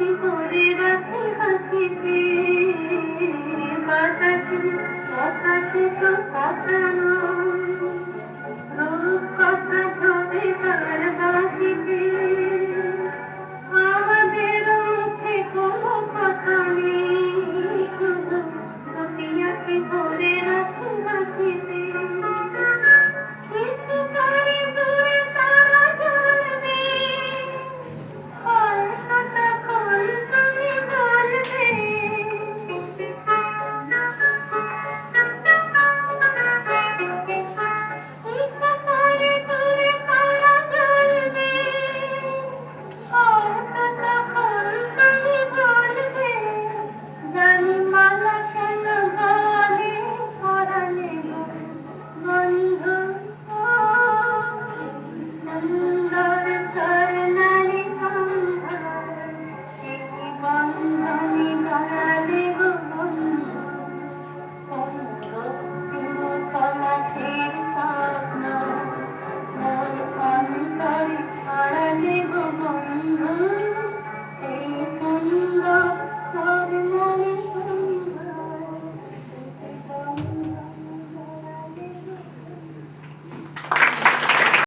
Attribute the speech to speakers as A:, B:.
A: You. আমি বাঙালি